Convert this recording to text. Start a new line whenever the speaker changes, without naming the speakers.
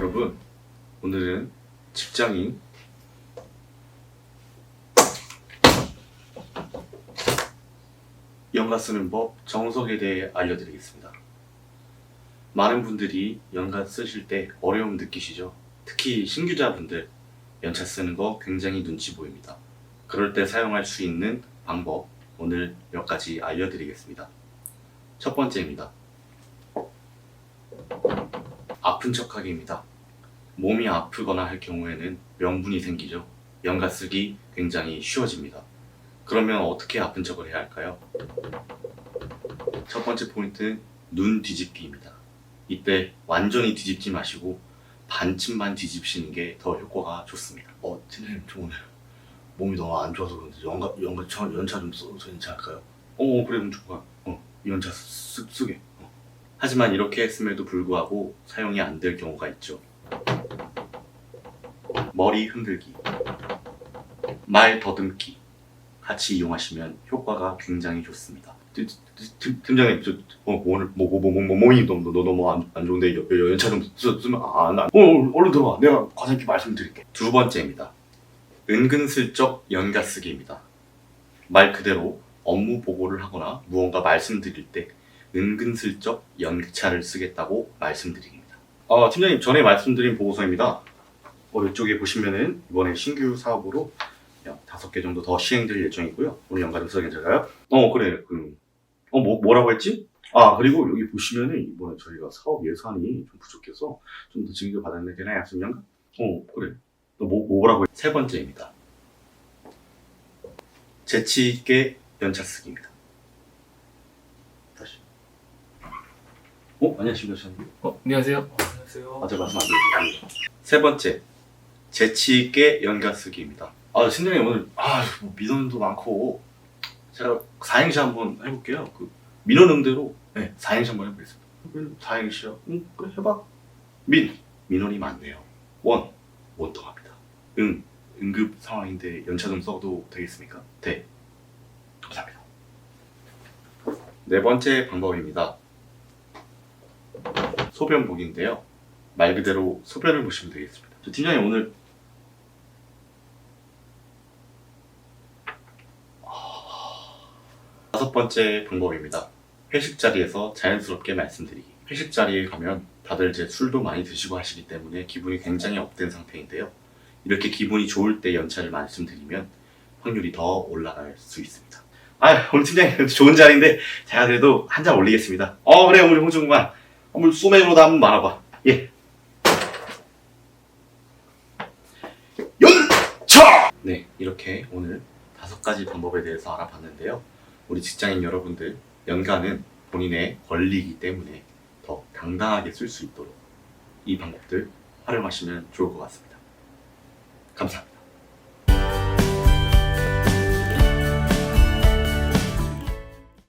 여러분, 오늘은 직장인 연가 쓰는 법 정석에 대해 알려드리겠습니다. 많은 분들이 연가 쓰실 때 어려움 느끼시죠? 특히 신규자분들 연차 쓰는 거 굉장히 눈치 보입니다. 그럴 때 사용할 수 있는 방법 오늘 몇 가지 알려드리겠습니다. 첫 번째입니다. 아픈 척하기입니다. 몸이 아프거나 할 경우에는 명분이 생기죠. 연가 쓰기 굉장히 쉬워집니다. 그러면 어떻게 아픈 척을 해야 할까요? 첫 번째 포인트는 눈 뒤집기입니다. 이때 완전히 뒤집지 마시고 반쯤만 뒤집시는 게 더 효과가 좋습니다.
어, 팀장님, 저 오늘 몸이 너무 안 좋아서 그런데 연가, 연가, 차, 연차 좀 써도 괜찮을까요?
어 그래 그럼 좋아. 어 연차 쓰, 쓰게. 어. 하지만 이렇게 했음에도 불구하고 사용이 안 될 경우가 있죠. 머리 흔들기, 말 더듬기 같이 이용하시면 효과가 굉장히 좋습니다. 팀- 팀- 팀장님, 저 어, 오늘 뭐 뭐 뭐 뭐, 몸이 너무 너무 너무 안, 안 좋은데 여- 여- 연차 좀 쓰, 쓰면 안 안.
어, 어, 얼른 들어와. 내가 과장님께 말씀드릴게.
두 번째입니다. 은근슬쩍 연가 쓰기입니다. 말 그대로 업무 보고를 하거나 무언가 말씀드릴 때 은근슬쩍 연차를 쓰겠다고 말씀드립니다. 어, 팀장님 전에 말씀드린 보고서입니다. 어, 이쪽에 보시면은 이번에 신규 사업으로 약 다섯 개 정도 더 시행될 예정이고요. 오늘 좀 써도 괜찮을까요? 어 그래. 그, 어 뭐, 뭐라고 했지? 아 그리고 여기 보시면은 이번에 저희가 사업 예산이 좀 부족해서 좀 더 증액을 받아야 되나 약속 연가? 어 그래. 또 뭐, 뭐라고 했... 세 번째입니다. 재치 있게 연차 쓰기입니다. 다시. 어? 안녕하십니까, 시장님.
어, 안녕하세요.
아제 말씀 안 드리고. 세 번째, 재치 있게 연가 쓰기입니다. 아, 신장님 오늘 아, 뭐 민원도 많고 제가 사행시 한번 해볼게요. 그 민원 응대로 네, 사행시 한번 해보겠습니다. 그 사행시요? 응, 그래 해봐. 민 민원이 많네요. 원 원통합니다. 응 응급 상황인데 연차 좀 써도 되겠습니까? 네. 감사합니다. 네 번째 방법입니다. 소변 보기인데요. 말 그대로 소변을 보시면 되겠습니다. 저 팀장님 오늘 다섯 번째 방법입니다. 회식 자리에서 자연스럽게 말씀드리기. 회식 자리에 가면 다들 이제 술도 많이 드시고 하시기 때문에 기분이 굉장히 업된 상태인데요. 이렇게 기분이 좋을 때 연차를 말씀드리면 확률이 더 올라갈 수 있습니다. 아, 오늘 팀장님 좋은 자리인데 제가 그래도 한 잔 올리겠습니다. 어, 그래, 우리 홍중관. 한번 소맥으로도 한번 말아봐. 예. 연차! 네, 이렇게 오늘 다섯 가지 방법에 대해서 알아봤는데요. 우리 직장인 여러분들, 연가는 본인의 권리이기 때문에 더 당당하게 쓸 수 있도록 이 방법들 활용하시면 좋을 것 같습니다. 감사합니다.